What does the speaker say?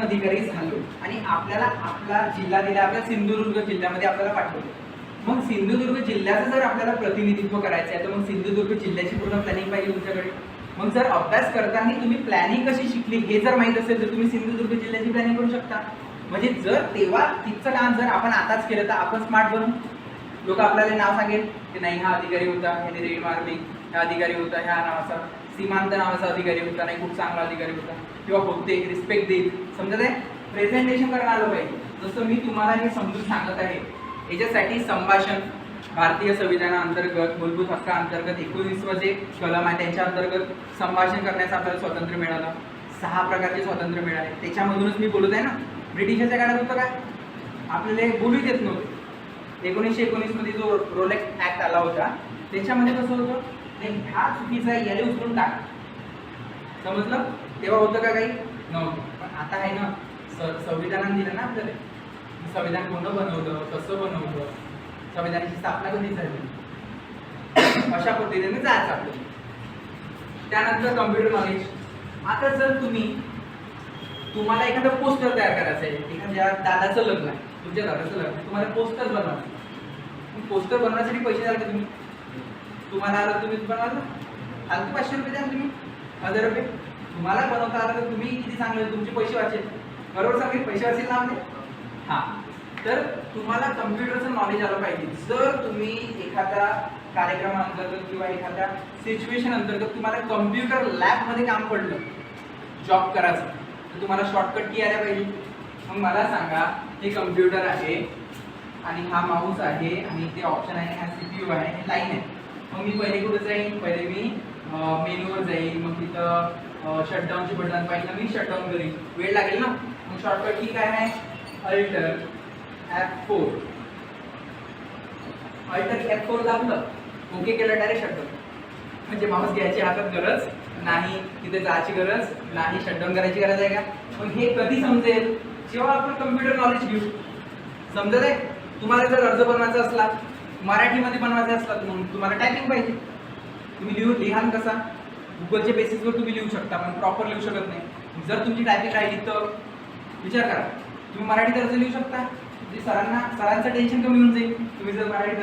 अधिकारी झालो आणि आपल्याला आपला जिल्हा दिला आपल्या सिंधुदुर्ग जिल्ह्यामध्ये आपल्याला पाठवलं. मग सिंधुदुर्ग जिल्ह्याचं जर आपल्याला प्रतिनिधित्व करायचं आहे तर मग सिंधुदुर्ग जिल्ह्याची पूर्ण प्लॅनिंग पाहिजे तुमच्याकडे. मग जर अभ्यास करताना तुम्ही प्लॅनिंग कशी शिकली हे जर माहीत असेल तर तुम्ही सिंधुदुर्ग जिल्ह्याची प्लॅनिंग करू शकता. म्हणजे जर तेव्हा तिथचं काम जर आपण आताच केलं तर आपण स्मार्ट बनू. लोक आपल्याला नाव सांगेल की नाही हा अधिकारी होता ह्याने रेड मारली हा अधिकारी होता ह्या नावाचा. सीमांत नावाचा अधिकारी होता नाही खूप चांगला अधिकारी होता. किंवा होते रिस्पेक्ट देईल. समजत आहे? प्रेझेंटेशन करायला आलं पाहिजे. जसं मी तुम्हाला हे समजून सांगत आहे याच्यासाठी संभाषण भारतीय संविधानाअंतर्गत मूलभूत हक्काअंतर्गत एकोणीस जे कलम आहे. त्यांच्या अंतर्गत संभाषण करण्याचं आपल्याला स्वातंत्र्य मिळालं. सहा प्रकारचे स्वातंत्र्य मिळाले. त्याच्यामधूनच मी बोलत आहे ना? ब्रिटिशाच्या काळात होतं काय? आपल्याला बोलू देत येत नव्हतं. एकोणीसशे एकोणीसमध्ये जो रोलेक्स ऍक्ट आला होता त्याच्यामध्ये कसं होतं? नाही हा चुकीचा आहे याला उचलून टाक. समजलं? तेव्हा होतं का काही? नव्हतं. पण आता आहे ना स- संविधानाने दिलं ना आपल्याला. संविधान कोणतं बनवलं कसं बनवलं संविधानाची स्थापना कधी झाली? अशा पद्धतीने जायचं आपल्याला? त्यानंतर कम्प्युटर नॉलेज आता जर तुम्ही तुम्हाला एखादं पोस्टर तयार करायचं आहे एखाद्या दादाचं लग्न आहे तुमच्या दादाचं लग्न आहे तुम्हाला पोस्टर बनवायचं. पोस्टर बनवण्यासाठी पैसे द्याल का तुम्ही? तुम्हाला आलं तुम्ही बनवाल फालतू पाचशे रुपये द्या तुम्ही. हजार रुपये. तुम्हाला बनवता आलं तर तुम्ही किती चांगले तुमचे पैसे वाचेल. बरोबर सांगेल पैसे वाचेल ना आपले? हां. तर तुम्हाला कम्प्युटरचं नॉलेज आलं पाहिजे. जर तुम्ही एखाद्या कार्यक्रमाअंतर्गत किंवा एखाद्या सिच्युएशन अंतर्गत तुम्हाला कम्प्युटर लॅबमध्ये काम पडलं जॉब करायचं तर तुम्हाला शॉर्टकट की आल्या पाहिजे. मग मला सांगा हे कम्प्युटर आहे आणि हा माऊस आहे आणि ते ऑप्शन आहे हा सी पी यू आहे लाईन आहे. मग मी पहिले कुठे जाईन? पहिले मी मेनूवर जाईल मग तिथं शटडाऊनचे बटन पाहिजे मी शटडाऊन करीन. वेळ लागेल ना? मग शॉर्टकट की काय आहे? Alt F four alt F four दाबलं ओके केलं डायरेक्ट शटडाऊन म्हणजे माऊस घ्यायची हातात गरज नाही तिथे जायची गरज नाही शटडाऊन करायची गरज आहे का? मग हे कधी समजेल? जेव्हा आपण कम्प्युटर नॉलेज घेऊ. समजत आहे तुम्हाला जर अर्ज बनवायचा असला मराठीमध्ये बनवायचा असला तर तुम्हाला टायपिंग पाहिजे. तुम्ही लिहू लिहाल कसा? गुगलच्या बेसिसवर तुम्ही लिहू शकता पण प्रॉपर लिहू शकत नाही. जर तुमची टायपिंग राहिली तर विचार करा. तुम्ही मराठीत अर्ज लिहू शकता. जे सरांना सरांचं टेन्शन कमी होऊन जाईल. तुम्ही जर मराठी